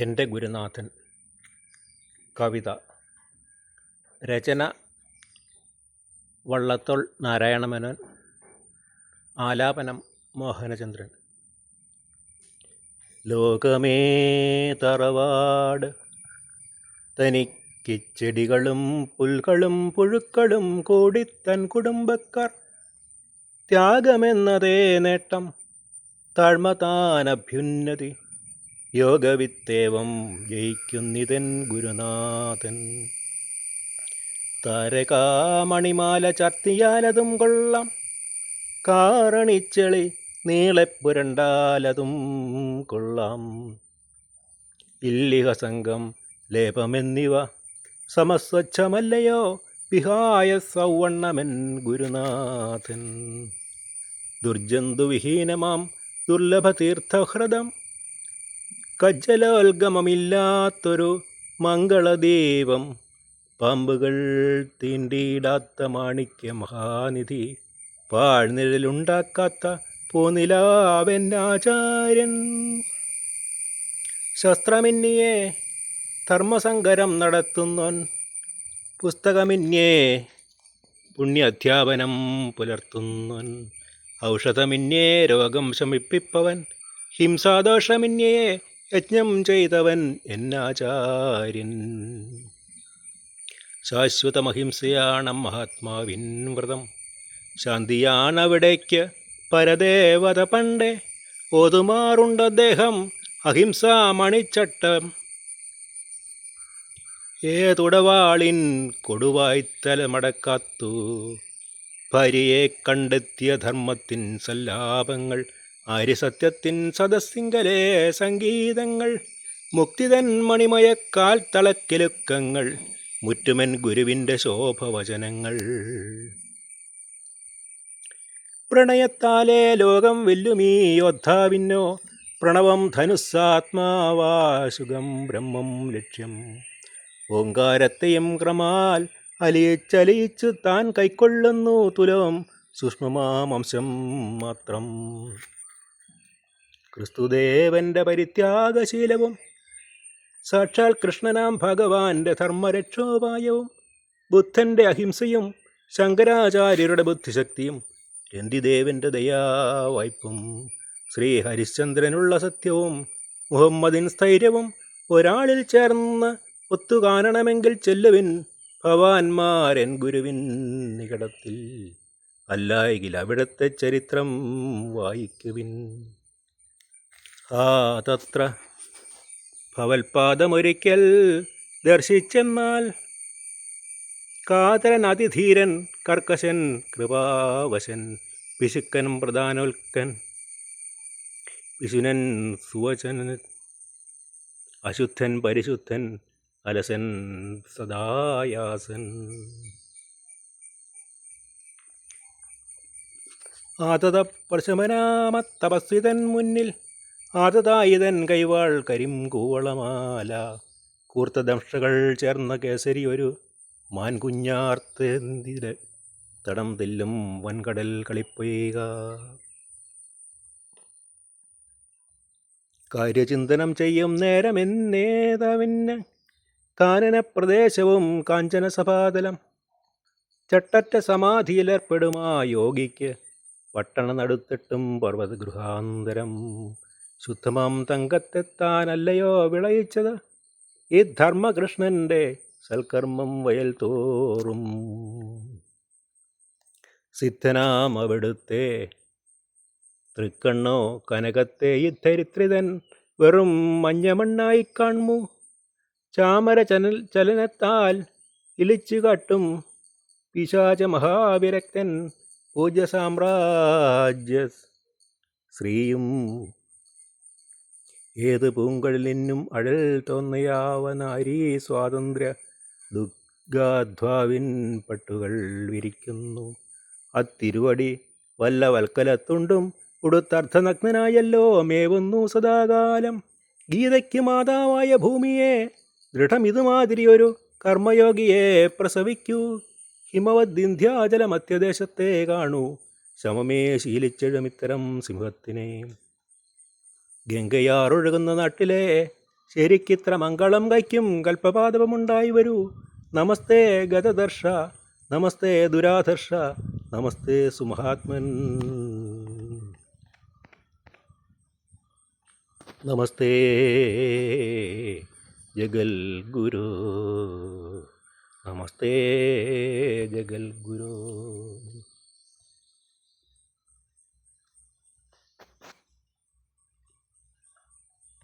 എന്റെ ഗുരുനാഥൻ. കവിത. രചന. വള്ളത്തോൾ നാരായണമേനോൻ. ആലാപനം. മോഹനചന്ദ്രൻ. ലോകമേ തറവാട്. തനിക്ക് ചെടികളും പുൽകളും പുഴുക്കളും കൂടി തൻ കുടുംബക്കാർ. ത്യാഗമെന്നതേ നേട്ടം. താഴ്മ താനഭ്യുന്നതി യോഗവിത്തേവം ജയിക്കുന്നിതൻ ഗുരുനാഥൻ. താരകാമണിമാല ചർത്തിയാലതും കൊള്ളാം. കാറണിച്ചെളി നീളപ്പുരണ്ടാലതും കൊള്ളാം. ഇല്ലിഹസംഗം ലേപമെന്നിവ സമസ്വച്ഛമല്ലയോ? വിഹായ സൗവണ്ണമൻ ഗുരുനാഥൻ. ദുർജന്തുവിഹീനമാം ദുർലഭതീർത്ഥഹൃദം കജ്ജലോൽഗമമില്ലാത്തൊരു മംഗളദീപം പാമ്പുകൾ തീണ്ടിയിടാത്ത മാണിക്യ മഹാനിധി. പാഴ്നിഴലുണ്ടാക്കാത്ത പൂനിലാവെന്നാചാര്യൻ ശസ്ത്രമിന്നിയെ ധർമ്മസങ്കരം നടത്തുന്നോൻ പുസ്തകമിന്യേ പുണ്യാധ്യാപനം പുലർത്തുന്നോൻ ഔഷധമിന്യേ രോഗം ശമിപ്പിപ്പവൻ. ഹിംസാദോഷമിന്യേ യജ്ഞം ചെയ്തവൻ എന്നാചാര്യൻ. ശാശ്വതമഹിംസയാണ് മഹാത്മാവിൻ വ്രതം. ശാന്തിയാണവിടേക്ക് പരദേവത പണ്ടേ. ഓതുമാറുണ്ട് അദ്ദേഹം അഹിംസാ മണിച്ചട്ടം. ഏതുടവാളിൻ കൊടുവായ്ത്തലമടക്കാത്തു. ഭാര്യയെ കണ്ടെത്തിയ ധർമ്മത്തിൻ സല്ലാപങ്ങൾ ആര്യസത്യത്തിൻ സദസ്സിങ്കലെ സംഗീതങ്ങൾ മുക്തിതൻ മണിമയക്കാൽ തളക്കിലുക്കങ്ങൾ മുറ്റുമൻ ഗുരുവിന്റെ ശോഭവചനങ്ങൾ. പ്രണയത്താലേ ലോകം വെല്ലുമീ യോദ്ധാവിന്നോ പ്രണവം ധനുസ്സാത്മാവാശുഗം ബ്രഹ്മം ലക്ഷ്യം. ഓങ്കാരത്തെയും ക്രമാൽ അലിയിച്ചലിയിച്ചു താൻ കൈക്കൊള്ളുന്നു തുലം സൂക്ഷ്മമാംശം മാത്രം. ക്രിസ്തുദേവന്റെ പരിത്യാഗശീലവും സാക്ഷാൽ കൃഷ്ണനാം ഭഗവാന്റെ ധർമ്മരക്ഷോപായവും ബുദ്ധന്റെ അഹിംസയും ശങ്കരാചാര്യരുടെ ബുദ്ധിശക്തിയും രന്തിദേവന്റെ ദയാവായ്പും ശ്രീഹരിശ്ചന്ദ്രനുള്ള സത്യവും മുഹമ്മദിൻ സ്ഥൈര്യവും ഒരാളിൽ ചേർന്ന് ഒത്തുകാണണമെങ്കിൽ ചെല്ലുവിൻ ഭവാന്മാരൻ ഗുരുവിൻ നികടത്തിൽ. അല്ലായെങ്കിൽ അവിടുത്തെ ചരിത്രം വായിക്കുവിൻ. ആ തത്ര ഭവൽപാദമൊരിക്കൽ ദർശിച്ചെന്നാൽ കാതരൻ അതിധീരൻ കർക്കശൻ കൃപാവശൻ പിശുക്കൻ പ്രധാനോൽക്കൻ വിശുനൻ സുവചൻ അശുദ്ധൻ പരിശുദ്ധൻ അലസൻ സദായാസൻ. ആതത പ്രശമനാമ തപസ്വിതൻ മുന്നിൽ ആതതായിതൻ കൈവാൾ കരിം കൂവളമാല. കൂർത്ത ദംഷകൾ ചേർന്ന കേസരി ഒരു മാൻകുഞ്ഞാർത്തേന്തിര തടം തെല്ലും വൻകടൽ കളിപ്പൊയ്ക. കാര്യചിന്തനം ചെയ്യും നേരമെന്നേതാവിന്? കാനന പ്രദേശവും കാഞ്ചന സഭാതലം ചട്ടറ്റ സമാധിയിലേർപ്പെടുമാ യോഗിക്ക്. പട്ടണ നടുത്തിട്ടും പർവതഗൃഹാന്തരം. ശുദ്ധമാം തങ്കത്തെത്താനല്ലയോ വിളയിച്ചത്? ഈ ധർമ്മകൃഷ്ണന്റെ സൽക്കർമ്മം വയൽ തോറും. സിദ്ധനാം അവിടുത്തെ തൃക്കണ്ണോ കനകത്തെ ഈ ധരിത്രിതൻ വെറും മഞ്ഞമണ്ണായി കാണുമു? ചാമര ചനൽ ചലനത്താൽ ഇളിച്ചു കാട്ടും പിശാച മഹാവിരക്തൻ പൂജ്യ സാമ്രാജ്യ ശ്രീയും ഏത് പൂങ്കളിലിന്നും അഴൽ തോന്നയാവനാരീ സ്വാതന്ത്ര്യ ദുർഗാധ്വാവിൻ പട്ടുകൾ വിരിക്കുന്നു. അത്തിരുവടി വല്ല വൽക്കലത്തുണ്ടും ഉടുത്തർത്ഥനഗ്നായല്ലോ മേവുന്നു സദാകാലം. ഗീതയ്ക്ക് മാതാവായ ഭൂമിയെ ദൃഢമിതുമാതിരി ഒരു കർമ്മയോഗിയെ പ്രസവിക്കൂ. ഹിമവദ്വിന്ധ്യാചല മധ്യദേശത്തെ കാണൂ. ശമമേ ശീലിച്ചെഴുമിത്തരം സിംഹത്തിനെ. ഗംഗയാറൊഴുകുന്ന നാട്ടിലെ ശരിക്കിത്ര മംഗളം കൈക്കും കൽപ്പപാദപമുണ്ടായി വരൂ. നമസ്തേ ഗതദർശ നമസ്തേ ദുരാധർഷ നമസ്തേ സുമഹാത്മൻ. നമസ്തേ ജഗൽ ഗുരു നമസ്തേ ജഗൽ ഗുരു